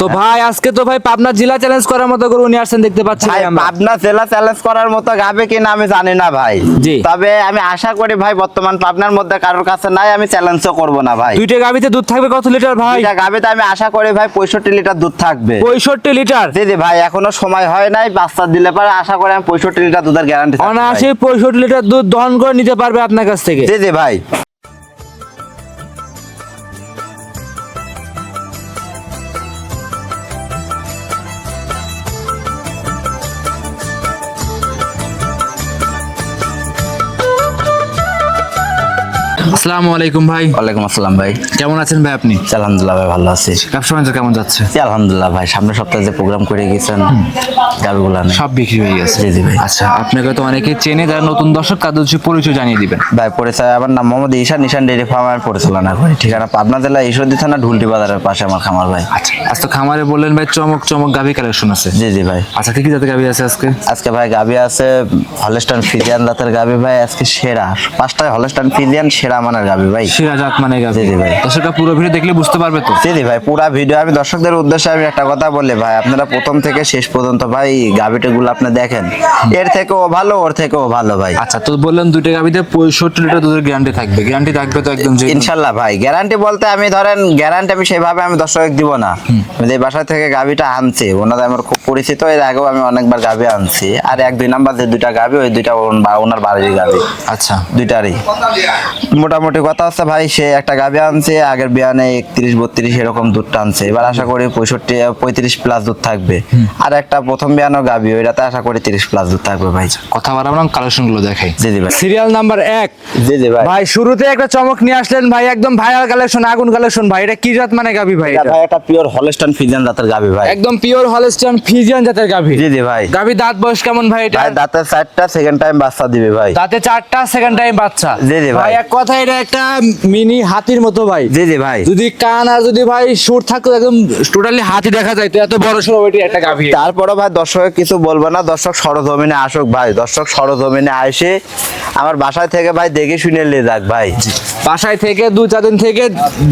তো ভাই আজকে তো ভাই পাবনা জেলা চ্যালেঞ্জ করার মতো গরু নিয়ে আসছেন দেখতে পাচ্ছি ভাই পাবনা জেলা চ্যালেঞ্জ করার মতো গাবে কিনা আমি জানি না ভাই। জি। তবে আমি আশা করি ভাই বর্তমান পাবনার মধ্যে কারোর কাছে নাই আমি চ্যালেঞ্জও করব না ভাই। দুইটা গাবিতে দুধ থাকবে কত লিটার ভাই? দুইটা গাবিতে আমি আশা করি ভাই পঁয়ষট্টি লিটার দুধ থাকবে। পঁয়ষট্টি লিটার? জি জি ভাই এখনও সময় হয় নাই বাচ্চা দিলে পরে আশা করি আমি পঁয়ষট্টি লিটার দুধের গ্যারান্টি অনায়াসে পঁয়ষট্টি লিটার দুধ দহন করে নিতে পারবে আপনার কাছ থেকে। জি জি ভাই। আসসালামু আলাইকুম ভাই। ওয়ালাইকুম আসসালাম ভাই। কেমন আছেন ভাই আপনি? আলহামদুলিল্লাহ ভাই ভালো আছি। ব্যবসা বাণিজ্য কেমন যাচ্ছে? আলহামদুলিল্লাহ ভাই সামনের সপ্তাহে যে প্রোগ্রাম করে গেছেন গাবিগুলা সব বিক্রি হয়ে গেছে। জি জি ভাই। আচ্ছা আপনাকে তো অনেকে চেনে যারা নতুন দর্শক তাদের হচ্ছে পরিচয় জানিয়ে দিবেন। ভাই পরিচয় আমার নাম মোহাম্মদ ঈশান ডেয়ারি ফার্মের পরিচালনা করি। ঠিকানা পাবনা জেলা ঈশ্বরদী থানা ঢুলটি বাজারের পাশে আমার খামার ভাই। আচ্ছা আজ তো খামারে বললেন ভাই চমক চমক গাভি কালেকশন আছে। জি জি ভাই। আচ্ছা কি কি জাতের গাভি আছে আজকে? আজকে ভাই গাবি আছে হলস্টান ফিজিয়ান দাঁতের গাবি ভাই আজকে সেরা। পাঁচটায় হলস্টান ফিজিয়ান সেরা মানের গাবি ভাই। সিরা জাত মানে গাভি জি, ভাই। দর্শকরা পুরো ভিডিও দেখলে বুঝতে পারবে তো? জি ভাই পুরা ভিডিও। আমি দর্শকদের উদ্দেশ্যে আমি একটা কথা বলি ভাই আপনারা প্রথম থেকে শেষ পর্যন্ত ভাই গাবিটা গুলো আপনি দেখেন। এর থেকেও ভালো ওর থেকেও ভালো ভাই। আচ্ছা তো বললেন দুইটা গাভিতে পঁয়ষট্টি লিটার দুধের গ্যারান্টি থাকবে। গ্যারান্টি থাকবে তো একদম যে ইনশাল্লাহ ভাই গ্যারান্টি বলতে আমি ধরেন গ্যারান্টি আমি সেভাবে আমি দর্শক দিব না। যে বাসা থেকে গাবিটা আনছি ওনাদের আমার খুব পরিচিত এর আগেও আমি অনেকবার গাবি আনছি। আর এক দুই নাম্বার যে দুইটা গাবি ওই দুইটা ওন- ওনার বাড়ির গাবি। আচ্ছা। দুইটারই। মোটামুটি কথা হচ্ছে ভাই সে একটা গাবি আনছে আগের বিয়ানে একত্রিশ বত্রিশ এরকম দুধ টানছে। এবার আশা করি পঁয়ষট্টি পঁয়ত্রিশ প্লাস দুধ থাকবে। আর একটা প্রথম বিয়ানো গাবি ওইটাতে আশা করি তিরিশ প্লাস দুধ থাকবে ভাই। কথা বাড়াবো না কালেকশনগুলো দেখাই। জি জি ভাই। সিরিয়াল নাম্বার এক। জি জি ভাই। ভাই শুরুতে একটা চমক নিয়ে আসলেন ভাই একদম ভাইরাল কালেকশন আগুন কালেকশন ভাই এটা কি জাত মানে গাভি ভাই এটা এটা? ভাই একটা পিওর হলস্টান ফিজিয়ান দাঁতের গাবি ভাই। একদম পিওর হলস্টাইন ফিজিয়ান জাতের গাভি। জি জি ভাই। গাভি দাঁত বয়স কেমন ভাই এটা? দাঁতের চারটা সেকেন্ড টাইম বাচ্চা দিবে ভাই। দাঁতে চারটা সেকেন্ড টাইম বাচ্চা। জি, জি, ভাই। এক কথা এটা একটা মিনি হাতির মতো ভাই। জি জি ভাই। যদি কান আর যদি ভাই সুর থাকতো একদম টোটালি হাতি দেখা যায়। এত বড় সড়ো একটা গাভি। তারপরে ভাই দর্শক কিছু বলব না দর্শক সরজমিনে আসুক ভাই দর্শক সরজমিনে আসে আমার বাসায় থেকে ভাই দেখে শুনে নিয়ে যাক ভাই। বাসায় থেকে দু চার দিন থেকে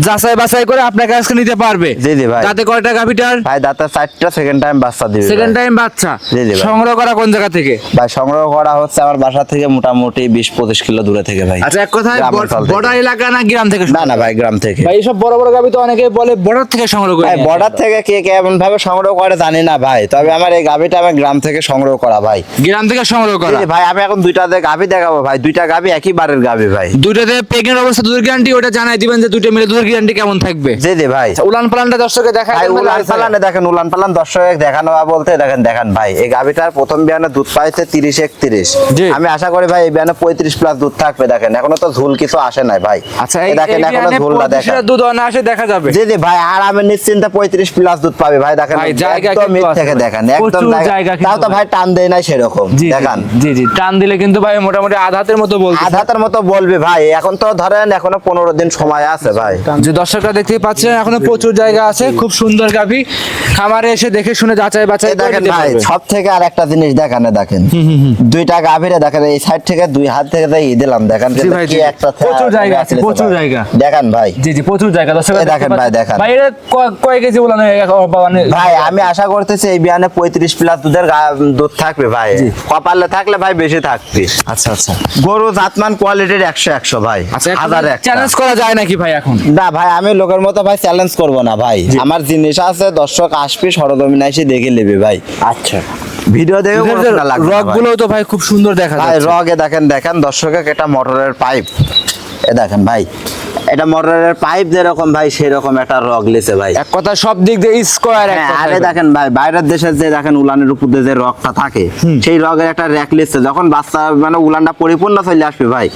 যাচাই বাছাই করে আপনার কাছ থেকে নিতে পারবে। জি, জি, ভাই। তাতে কয়টা গাভিটার? ভাই দাঁতের চারটা সেকেন্ড টাইম বাচ্চা দিবে সেকেন্ড টাইম বাচ্চা। জি, জি, সংগ্রহ করা কোন জায়গা থেকে? ভাই সংগ্রহ করা হচ্ছে আমার বাসা থেকে মোটামুটি বিশ পঁচিশ কিলো দূরে থেকে ভাই। আচ্ছা এক কথায় বর্ডার এলাকা না গ্রাম থেকে না না ভাই গ্রাম থেকে। ভাই এইসব বড় বড় গাভি তো অনেকে বলে বর্ডার থেকে সংগ্রহ করে। বর্ডার থেকে কে কেমন ভাবে সংগ্রহ করে জানি না ভাই তবে আমার এই আমি গ্রাম থেকে সংগ্রহ করা ভাই। গ্রাম থেকে সংগ্রহ করা? ভাই আমি এখন দুইটা গাভি দেখাবো ভাই দুইটা গাভি একই বারের গাভি ভাই। দুইটাতে প্রেগনেন্ট অবস্থা দুধের গ্যারান্টি ওটা জানাই দিবেন যে দুইটা মিলে দুধের গ্যারান্টি কেমন থাকবে। জি জি ভাই। উলান পালানটা দর্শকে দেখা উলান পালানে দেখেন উলান পালান দর্শক দেখানো বলতে দেখেন দেখেন ভাই এই গাভিটার প্রথম বিয়ানে দুধ পাইছে তিরিশ একত্রিশ। আমি আশা করি ভাই এই বিয়ানে পঁয়ত্রিশ প্লাস দুধ থাকবে দেখেন। এখনও তো ঝুল কিছু আসে নাই ভাই। আচ্ছা দেখেন এই এখনও বিয়ানে ঝুলটা 25 দেখেন। লিটার দুধ অনায়াসে দেখা যাবে। জি জি ভাই আর আমি নিশ্চিন্তে পঁয়ত্রিশ প্লাস দুধ পাবে ভাই দেখেন। একদম মিট থেকে দেখেন একদম জায়গা- তাও তো ভাই। টান দেয় নাই সেরকম জি জি, জি টান দিলে কিন্তু ভাই মোটামুটি আধাতের মতো আধাতের মতো বলবে ভাই এখন তো ধরেন এখনও পনেরো দিন সময় আছে ভাই। যে দর্শকরা দেখতে পাচ্ছেন এখনও প্রচুর জায়গা আছে খুব সুন্দর গাভি। খামারে এসে দেখে শুনে যাচাই বাছাই দেখেন ভাই সব থেকে আর একটা জিনিস দেখানে দেখেন। দুইটা গাভীরে দেখেন এই সাইড থেকে দুই হাত থেকে তাই দিলাম দেখেন কি একটা প্রচুর জায়গা আছে, প্রচুর জায়গা। দেখেন ভাই। জি জি প্রচুর জায়গা। দর্শকরা এই দেখেন ভাই, দেখেন। ভাই এটা কয় কেজি বলেন ভাই আমি আশা করতেছি এই বিয়ানে পঁয়ত্রিশ প্লাস দুধের দুধ থাকবে ভাই। কপালে থাকলে ভাই বেশি থাকবে। আচ্ছা আচ্ছা। গরু জাতমান কোয়ালিটির একশো একশো ভাই। আচ্ছা হাজার চ্যালেঞ্জ করা যায় নাকি ভাই এখন? না ভাই আমি লোকের মতো ভাই চ্যালেঞ্জ করব না ভাই। আমার জিনিস আছে দর্শক আসবে সরজমিন এসে দেখে নেবে ভাই। আচ্ছা। ভিডিও দেখে রক। গুলো তো ভাই খুব সুন্দর দেখা যায় রগে দেখেন দেখেন দর্শকের এটা মোটরের পাইপ এ দেখেন ভাই এটা মোটরের পাইপ যেরকম ভাই সেরকম একটা রগ লিছে ভাই। এক কথা সব দিক দিয়ে স্কোয়ার হ্যাঁ, আরে। দেখেন ভাই বাইরের দেশে যে দেখেন উলানের উপর দিয়ে যে রগটা থাকে সেই রগের একটা র্যাক লিখছে যখন বাচ্চা মানে উলানটা পরিপূর্ণ চলে আসবে ভাই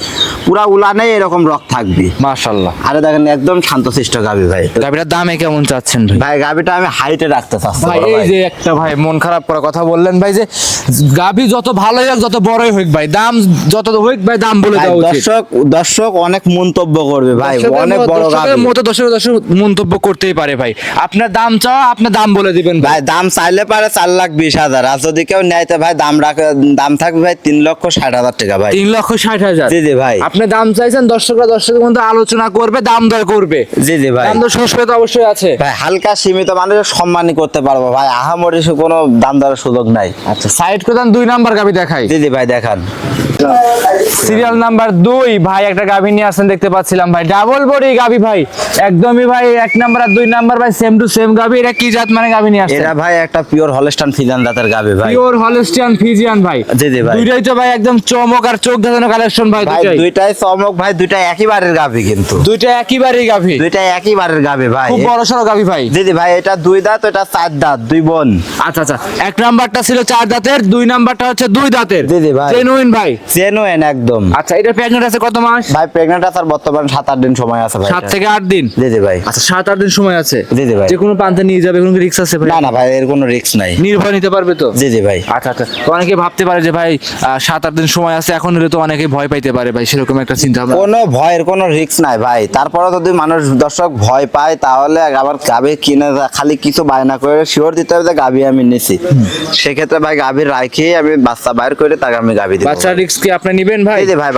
পুরা উলানে এরকম রগ থাকবে। মাশাআল্লাহ আরে দেখেন একদম শান্তশিষ্ট গাবি ভাই। গাভিটার দামে কেমন চাচ্ছেন ভাই? ভাই গাবিটা আমি হাইটে রাখতে চাচ্ছি। ভাই এই যে একটা ভাই মন খারাপ করার কথা বললেন ভাই যে গাভি যত ভালোই হোক যত বড়ই হোক ভাই দাম যত হোক ভাই দাম বলে উচিত। দর্শক দর্শক অনেক মন্তব্য করবে ভাই। অনেক বড় দর্শকের গাভী। মতো দর্শক দর্শক মন্তব্য করতেই পারে ভাই। আপনার দাম চাও আপনার দাম বলে দিবেন ভাই। দাম চাইলে পারে চার লাখ বিশ হাজার। আর যদি কেউ নেয় ভাই দাম রাখে দাম থাকবে ভাই তিন লক্ষ ষাট হাজার টাকা ভাই। তিন লক্ষ ষাট হাজার? জি জি ভাই। আপনি দাম চাইছেন দর্শকরা দর্শকের মধ্যে আলোচনা করবে দাম দর করবে। জি জি ভাই। দাম দর সুস্থ তো অবশ্যই আছে। ভাই হালকা সীমিত মানুষের সম্মানই করতে পারব ভাই। আহামরি কোনো দাম দরের সুযোগ নাই। আচ্ছা সাইড প্রধান দুই নাম্বার গাবি দেখাই। জি জি ভাই দেখান। সিরিয়াল নাম্বার দুই ভাই একটা গাভী নিয়ে আসেন দেখতে পাচ্ছিলাম ভাই। ডাবল বডি গাভী ভাই। একদমই ভাই এক নাম্বার আর দুই নাম্বার ভাই সেম টু সেম গাভী। এটা কি জাত মানে গাভী নিয়ে আসছেন? এটা ভাই একটা পিওর হলস্টান ফিজান দাঁতের গাভী ভাই। পিওর হলস্টিয়ান ফিজিয়ান ভাই। জি, জি ভাই। দুইটাই তো ভাই একদম চমক আর চোখ ধাঁধানো কালেকশন ভাই দুইটাই। দুইটাই চমক ভাই দুইটাই একই বারের গাবে কিন্তু। দুইটা একইবারই গাভী। দুইটাই একই বারের গাবে ভাই। খুব বড় সড়ো গাভী ভাই। দিদি ভাই এটা দুই দাঁত এটা চার দাঁত দুই বোন। আচ্ছা আচ্ছা। এক নাম্বারটা ছিল চার দাঁতের দুই নাম্বারটা হচ্ছে দুই দাঁতের। জি, জি ভাই। জেনুইন ভাই। জেনুয়েন একদম। আচ্ছা এটা আছে কত মাস? ভাই প্রেগনেন্ট আছে আর বর্তমান সাত আট দিন সময় আছে ভাই। থেকে আট দিন? জি জি ভাই। আচ্ছা সাত আট দিন সময় আছে? জি, জি ভাই। যে কোনো প্রান্তে নিয়ে যাবে কোনো আছে ভাই? না না ভাই এর কোনো রিস্ক নাই। নির্ভয় নিতে পারবে তো? জি জি ভাই। আচ্ছা আচ্ছা তো অনেকে ভাবতে পারে যে ভাই আহ, সাত আট দিন সময় আছে এখন হলে তো অনেকে ভয় পাইতে পারে ভাই সেরকম একটা চিন্তা ভাবনা। কোনো ভয়ের কোনো রিস্ক নাই ভাই। তারপরে যদি মানুষ দর্শক ভয় পায় তাহলে আবার গাভী কিনে খালি কিছু বায়না করে শিওর দিতে হবে যে গাবি আমি নিছি। সেক্ষেত্রে ভাই গাভী রাখি আমি বাচ্চা বাইর করে তাকে আমি গাবি দিব। বাচ্চা রিক্স কি আপনি নিবেন ভাই? এই যে ভাই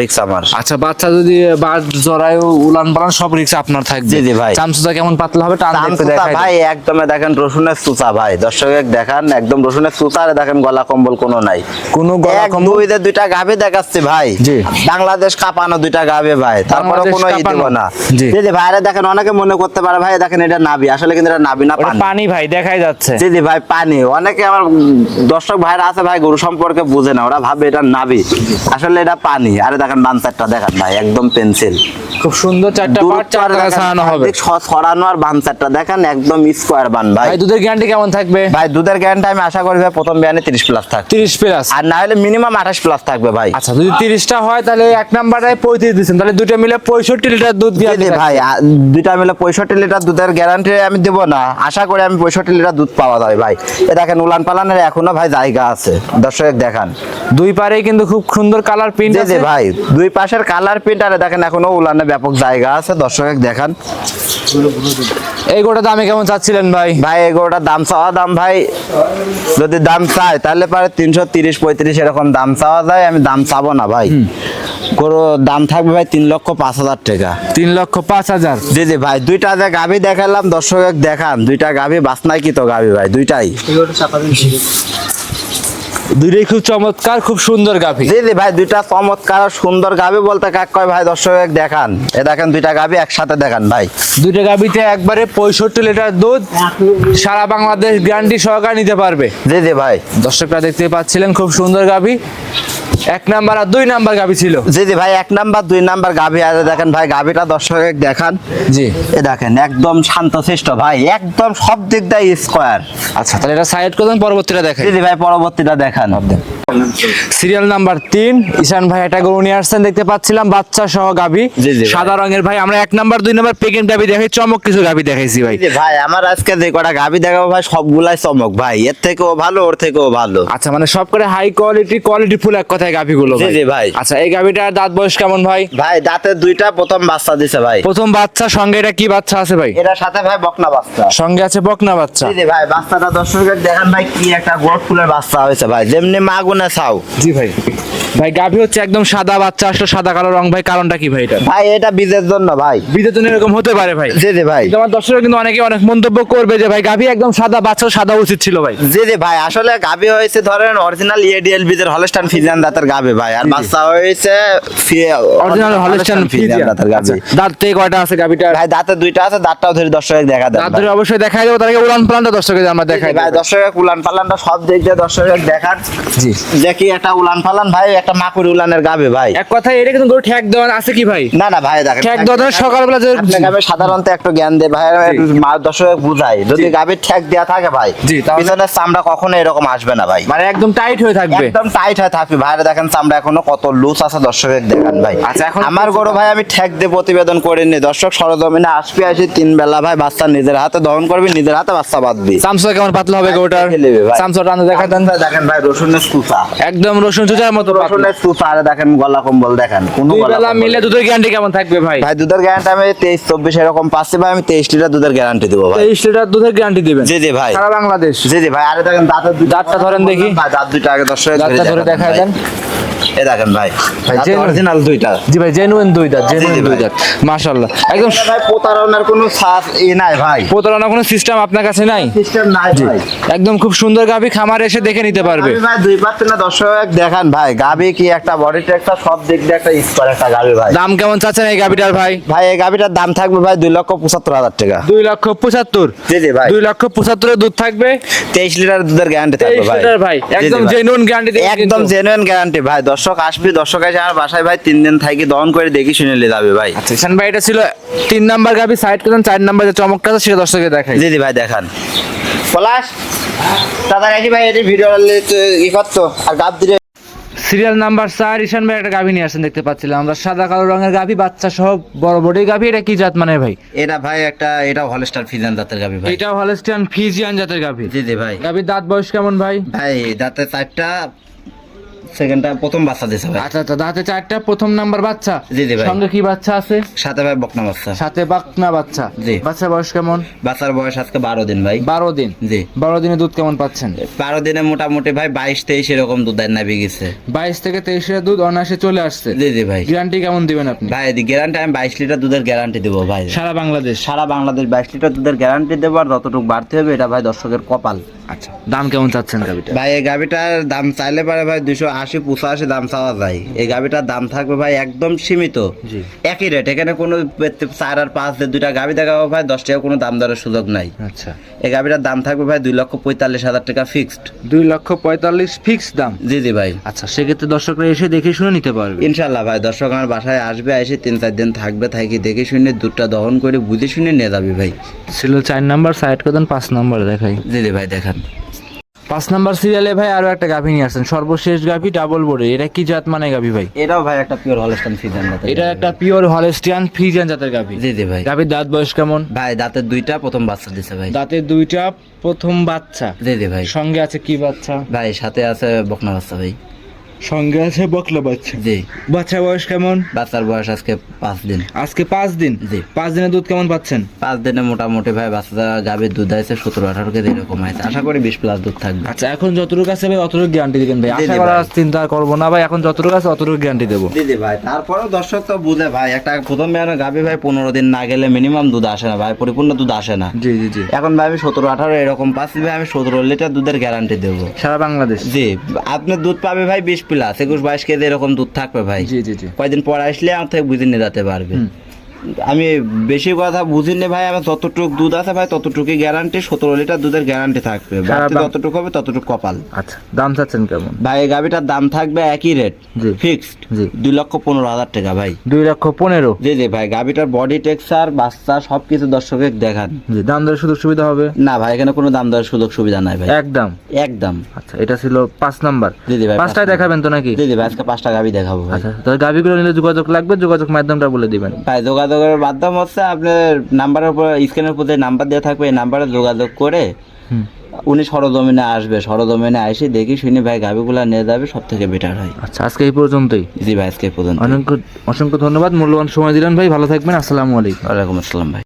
রিক্স আমার। আচ্ছা বাচ্চা যদি বাদ জরায়ু উলান পালান সব রিক্স আপনার থাকবে। জি, জি ভাই। কেমন পাতলা হবে টান দেখতে দেখাই ভাই একদমে দেখেন রসুনের সুতা ভাই। দর্শক দেখান একদম রসুনের সুতা আর দেখেন গলা কম্বল কোনো নাই। কোনো গলা কম্বল? দুই দুইটা গাভী দেখাচ্ছে ভাই। জি। বাংলাদেশ কাঁপানো দুইটা গাভী ভাই। তারপরে কোনো ই দিব না। জি। জি জি ভাইরা দেখেন অনেকে মনে করতে পারে ভাই দেখেন এটা নাবি আসলে কিন্তু এটা নাবি না পানি। পানি ভাই দেখাই যাচ্ছে। জি জি ভাই পানি। অনেকে আমার দর্শক ভাইরা আছে ভাই গরু সম্পর্কে বুঝে না। ওরা ভাবে এটা নাবি আসলে এটা পানি। আরে দেখেন বানসারটা দেখেন ভাই একদম পেন্সিল খুব সুন্দর চারটা পাট চার টাকা ছাড়ানো হবে। ছড়ানো আর বানসারটা দেখেন একদম স্কোয়ার বান ভাই। ভাই দুধের গ্যারান্টি কেমন থাকবে? ভাই দুধের গ্যারান্টি আমি আশা করি ভাই প্রথম বিয়ানে তিরিশ প্লাস থাকবে তিরিশ প্লাস আর না হলে মিনিমাম আঠাশ প্লাস থাকবে ভাই। আচ্ছা যদি তিরিশটা হয় তাহলে এক নাম্বারে পঁয়ত্রিশ দিচ্ছেন। তাহলে দুটো মিলে পঁয়ষট্টি লিটার দুধ জি ভাই দুইটা মিলে পঁয়ষট্টি লিটার দুধের গ্যারান্টি আমি দেবো না। আশা করি আমি পঁয়ষট্টি লিটার দুধ পাওয়া যায় ভাই। এ দেখেন উলান পালানের এখনও ভাই জায়গা আছে। দর্শক দেখান। দুই পারেই কিন্তু খুব সুন্দর কালার প্রিন্ট আছে। ভাই দুই পাশের কালার প্রিন্ট আরে দেখেন এখনও উলানে ব্যাপক জায়গা আছে দর্শক দেখান। এই গোটা দামে কেমন চাচ্ছিলেন ভাই? ভাই এগুলোটার দাম চাওয়া দাম ভাই যদি দাম চাই তাহলে পারে তিনশো তিরিশ পঁয়ত্রিশ এরকম দাম চাওয়া যায় আমি দাম চাবো না ভাই। কোনো দাম থাকবে ভাই তিন লক্ষ পাঁচ হাজার টাকা। তিন লক্ষ পাঁচ হাজার? জি জি ভাই দুইটা যে গাভি দেখালাম দর্শক দেখান দুইটা গাভি বাসনাই কি তো গাভি ভাই দুইটাই। দুইটাই খুব চমৎকার খুব সুন্দর গাভী। জি জি ভাই দুইটা চমৎকার আর সুন্দর গাভী বলতে কাক কয় ভাই দর্শক দেখান। এ দেখেন দুইটা গাভী একসাথে দেখান ভাই। দুইটা গাভীতে একবারে পঁয়ষট্টি লিটার দুধ সারা বাংলাদেশ গ্যারান্টি সহকারে নিতে পারবে। জি জি ভাই। দর্শকরা দেখতে পাচ্ছিলেন খুব সুন্দর গাভী। এক নাম্বার আর দুই নাম্বার গাভী ছিল। জি জি ভাই এক নাম্বার দুই নাম্বার গাভী আর দেখেন ভাই গাভীটা দর্শক দেখান। জি। এ দেখেন একদম শান্ত শান্তশিষ্ট ভাই একদম সব দিক দিয়ে স্কোয়ার আচ্ছা তাহলে এটা সাইড করুন পরবর্তীটা দেখেন জি জি ভাই পরবর্তীটা দেখান। সিরিয়াল নাম্বার তিন ঈশান ভাই একটা গরু নিয়ে আসছেন দেখতে পাচ্ছিলাম বাচ্চা সহ। সাদা রঙের ভাই আমরা এক নাম্বার দুই নাম্বার দেখাই চমক কিছু দেখাইছি ভাই। ভাই আমার আজকে যে কটা দেখাবো ভাই সবগুলাই চমক ভাই। এর থেকেও ভালো ওর থেকেও ভালো। আচ্ছা মানে সব করে হাই কোয়ালিটি কোয়ালিটি ফুল এক কথায় জি, ভাই। আচ্ছা এই গাভীটার দাঁত বয়স কেমন ভাই? ভাই দাঁতের দুইটা প্রথম বাচ্চা দিছে ভাই। প্রথম বাচ্চা সঙ্গে এটা কি বাচ্চা আছে ভাই? এটার সাথে ভাই বকনা বাচ্চা। সঙ্গে আছে বকনা বাচ্চা। জি ভাই বাচ্চাটা দর্শকের দেখান ভাই কি একটা গোট ফুলের বাচ্চা হয়েছে ভাই। যেমনি মাগুনে চাও জি ভাই। ভাই গাভী হচ্ছে একদম সাদা বাচ্চা আসলে সাদা কালো রং। ভাই কারণটা কি ভাই এটা? ভাই এটা বীজের জন্য ভাই। বিদের জন্য এরকম হতে পারে ভাই। জি জি ভাই। তোমার দর্শকরা কিন্তু অনেকে অনেক মন্তব্য করবে যে ভাই গাভী একদম সাদা বাচ্চা সাদা উচিত ছিল ভাই। জি জি ভাই আসলে গাবি হয়েছে ধরেন অরিজিনাল ইএডিএল বীজের হলস্টান ফিজিয়ান দাঁতের গাবে ভাই আর বাচ্চা হয়েছে অরিজিনাল হলস্টাইন ফিজিয়ান দাঁতের গাবে দাঁত থেকে কয়টা আছে গাভীটা ভাই দাঁতে দুইটা আছে দাঁতটাও ধরে দর্শক দেখা দেন দাঁত ধরে অবশ্যই দেখাই দেবো তার আগে উড়ান প্লানটা দর্শকের আমরা দেখাই ভাই দেবো। দর্শকের উলান পালানটা সব দিক দিয়ে দর্শকের দেখান জি। দেখি একটা উলান পালান ভাই একটা মাকুর উলানের গাবে ভাই। এক কথায় এটা কিন্তু গরু ঠ্যাক দেওয়ার আছে কি ভাই? না না ভাই দেখেন দেওয়া সকালবেলা যে আমি সাধারণত একটু জ্ঞান দেই ভাই মা দর্শক বুঝাই। যদি গাভীর ঠ্যাক দেয়া থাকে ভাই জি, পিছনের চামড়া কখনো এরকম আসবে না ভাই। মানে একদম টাইট হয়ে থাকবে। একদম টাইট হয়ে থাকবে। ভাইরা দেখেন চামড়া এখনও কত লুজ আছে দর্শকের দেখেন ভাই। আচ্ছা, এখন- আমার গরু ভাই আমি ঠেক দিয়ে প্রতিবেদন করিনি। দর্শক সরজমিনে আসবে আসি তিন বেলা ভাই বাচ্চা নিজের হাতে দহন করবি নিজের হাতে বাচ্চা বাঁধবি। সামসা কেমন পাতলা হবে গরুটার? ভাই। সামসা টান দেখা দেন দেখেন ভাই রসুনের সুতা একদম রসুন চুচার মতো রসুনের চুচা আর দেখেন গলা কম্বল দেখেন কোন গলা মিলে দুধের গ্যারান্টি কেমন থাকবে ভাই? ভাই দুধের গ্যারান্টি আমি তেইশ চব্বিশ এরকম পাচ্ছি ভাই আমি তেইশ লিটার দুধের গ্যারান্টি দেবো ভাই। তেইশ লিটার দুধের গ্যারান্টি দিবেন? জি জি ভাই। সারা বাংলাদেশ? জি জি ভাই আরে দেখেন দাঁতের দাঁতটা ধরেন দেখি। ভাই, দাঁত দুইটা আগে দর্শক দাঁতটা ধরে দেখায় দেন। এ দেখেন ভাই ভাই, ভাই যে- অরিজিনাল দুইটা। জি ভাই জেনুইন দুই জেনুইন জি দুই ভাই। দাঁত মাশাআল্লাহ। একদম প্রতারণার কোনো সাথ ই নাই ভাই। প্রতারণা কোনো সিস্টেম আপনার কাছে নাই? সিস্টেম নাই ভাই। একদম খুব সুন্দর গাভি খামার এসে দেখে নিতে পারবে। ভাই দুই পাচ্ছি না দর্শক দেখান ভাই গাবি কি একটা বডি একটা সব দিক দিয়ে একটা স্কোয়ার একটা গাবি ভাই। দাম কেমন চাচ্ছেন এই গাভিটার ভাই? ভাই এই গাবিটার দাম থাকবে ভাই দুই লক্ষ পঁচাত্তর হাজার টাকা। দুই লক্ষ পঁচাত্তর? জি জি ভাই। দুই লক্ষ পঁচাত্তরের দুধ থাকবে? তেইশ লিটার দুধের গ্যারান্টি থাকবে ভাই। ভাই। একদম। জেনুইন গ্যারান্টি একদম জেনুইন গ্যারান্টি ভাই দর্শক আসবি দর্শক এসে আর বাসায় ভাই তিন দিন থাকি দহন করে দেখি শুনে নিয়ে যাবে ভাই। আচ্ছা ঈশান ভাই এটা ছিল তিন নাম্বার গাভি সাইড করেন চার নাম্বার যে চমকটা আছে সেটা দর্শকে দেখাই। জি ভাই দেখান। পলাশ তাড়াতাড়ি ভাই এটি ভিডিও ই করতো আর গাব দিলে সিরিয়াল নাম্বার চার ঈশান ভাই একটা গাভি নিয়ে আসেন দেখতে পাচ্ছিলাম আমরা। সাদা কালো রঙের গাভি বাচ্চা সহ বড় বড় গাভি এটা কি জাত মানে ভাই? এটা ভাই একটা এটা হলস্টার ফিজিয়ান দাঁতের গাবি ভাই। এটা হলস্টিয়ান ফিজিয়ান জাতের গাভি। জি জি ভাই। গাভির দাঁত বয়স কেমন ভাই? ভাই দাঁতের চারটা সেকেন্ডটা প্রথম বাচ্চা দিছে ভাই। আচ্ছা আচ্ছা দাঁতে চারটা প্রথম নাম্বার বাচ্চা? জি, জি ভাই। সঙ্গে কি বাচ্চা আছে? সাথে ভাই বকনা বাচ্চা। সাথে বাকনা বাচ্চা। জি। বাচ্চা বয়স কেমন? বাচ্চার বয়স আজকে বারো দিন ভাই। বারো দিন। জি। বারো দিনে দুধ কেমন পাচ্ছেন? বারো দিনে মোটামুটি ভাই বাইশ তেইশ এরকম দুধের নাবি গেছে বাইশ থেকে তেইশের দুধ অনায়াসে চলে আসছে। জি জি ভাই। গ্যারান্টি কেমন দিবেন আপনি? ভাই গ্যারান্টি আমি বাইশ লিটার দুধের গ্যারান্টি দেবো ভাই। সারা বাংলাদেশ? সারা বাংলাদেশ বাইশ লিটার দুধের গ্যারান্টি দেবো আর যতটুকু বাড়তে হবে এটা ভাই দর্শকের কপাল। আচ্ছা দাম কেমন চাচ্ছেন গাভিটা? ভাই এই গাভিটার দাম চাইলে পারে ভাই দুশো আশি পঁচাশি দাম চাওয়া যায়। এই গাভিটার দাম থাকবে ভাই একদম সীমিত। একই রেট এখানে কোনো চার আর পাঁচ দুইটা গাভি দেখাবো ভাই দশ টাকা কোনো দাম দরের সুযোগ নাই। আচ্ছা। এই গাভিটার দাম থাকবে ভাই দুই লক্ষ পঁয়তাল্লিশ হাজার টাকা ফিক্সড দুই লক্ষ পঁয়তাল্লিশ ফিক্স দাম? জি জি ভাই। আচ্ছা সেক্ষেত্রে দর্শকরা এসে দেখে শুনে নিতে পারবে। ইনশাল্লাহ ভাই দর্শক আমার বাসায় আসবে এসে তিন চার দিন থাকবে থাকি দেখে শুনে দুধটা দহন করে বুঝে শুনে নিয়ে যাবি ভাই। ছিল চার নাম্বার সাইড করে দেন পাঁচ নাম্বার দেখাই। জি জি ভাই দেখান। পাঁচ নাম্বার সিরিয়ালে ভাই আরও একটা গাভি নিয়ে আসছেন। সর্বশেষ গাভি ডাবল বোর্ডে এটা কি জাত মানে গাভী ভাই? এটাও ভাই একটা পিওর হলস্টান ফিজান এটা একটা পিওর হলেস্টিয়ান ফ্রিজিয়ান জাতের গাভী। জি জি ভাই। গাভীর দাঁত বয়স কেমন? ভাই দাঁতের দুইটা প্রথম বাচ্চা দিছে ভাই। দাঁতের দুইটা প্রথম বাচ্চা। জি জি ভাই। সঙ্গে আছে কি বাচ্চা? ভাই সাথে আছে বকনা বাচ্চা ভাই। সঙ্গে আছে বকলা বাচ্চা। জি। বাচ্চা বয়স কেমন? বাচ্চার বয়স আজকে পাঁচ দিন। আজকে পাঁচ দিন? জি। পাঁচ দিনের দুধ কেমন পাচ্ছেন? পাঁচ দিনে মোটামুটি ভাই বাচ্চা গাভীর দুধ আছে সতেরো আঠারো কেজি এরকম আছে। আশা করি বিশ প্লাস দুধ থাকবে। আচ্ছা এখন যতটুকু আছে ভাই অতটুকু গ্যারান্টি দিবেন ভাই। আশা করার চিন্তা করব না ভাই এখন যতটুকু আছে অতটুকু গ্যারান্টি দেবো। দিদি ভাই তারপরেও দর্শক তো বুঝে ভাই একটা প্রথম মেয়ানো গাভী ভাই পনেরো দিন না গেলে মিনিমাম দুধ আসে না ভাই পরিপূর্ণ দুধ আসে না। জি জি জি। এখন ভাই আমি সতেরো আঠারো এরকম পাচ্ছি ভাই আমি সতেরো লিটার দুধের গ্যারান্টি দেবো। সারা বাংলাদেশ? জি আপনি দুধ পাবে ভাই বিশ প্লাস একুশ বাইশ কেজি এরকম দুধ থাকবে ভাই। জি জি জি। কয়দিন পর আসলে আমার থেকে বুঝে নিয়ে যেতে পারবে। আমি বেশি কথা বুঝি বুঝিনি ভাই আমার যতটুকু দুধ আছে ভাই ততটুকুই গ্যারান্টি সতেরো লিটার দুধের গ্যারান্টি থাকবে। যতটুকু হবে ততটুকু কপাল। আচ্ছা দাম চাচ্ছেন কেমন? ভাই এই গাভিটার দাম থাকবে একই রেট। ফিক্সড। দুই লক্ষ পনেরো হাজার টাকা ভাই। দুই লক্ষ পনেরো? জি জি ভাই গাভিটার বডি টেক্সচার বাচ্চা সবকিছু দর্শকের দেখান। জি দাম দরের সুযোগ সুবিধা হবে? না ভাই এখানে কোনো দাম দরের সুযোগ সুবিধা নাই ভাই। একদম? একদম। আচ্ছা এটা ছিল পাঁচ নাম্বার। জি জি ভাই পাঁচটায় দেখাবেন তো নাকি? জি জি ভাই আজকে পাঁচটা গাভি দেখাবো আচ্ছা তাহলে গাভিগুলো নিলে যোগাযোগ লাগবে যোগাযোগ মাধ্যমটা বলে দিবেন। ভাই যোগাযোগের মাধ্যম হচ্ছে আপনার নাম্বারের উপর স্ক্রিনের উপর যে নাম্বার দেওয়া থাকবে এই নাম্বারে যোগাযোগ করে উনি সরজমিনে আসবে। সরজমিনে এসে দেখি শুনি ভাই গাভিগুলা নিয়ে যাবে সব থেকে বেটার হয়। আচ্ছা আজকে এই পর্যন্তই। জি ভাই আজকে এই পর্যন্ত অনেক অসংখ্য ধন্যবাদ মূল্যবান সময় দিলেন ভাই ভালো থাকবেন আসসালামু আলাইকুম। ওয়ালাইকুম আসসালাম ভাই।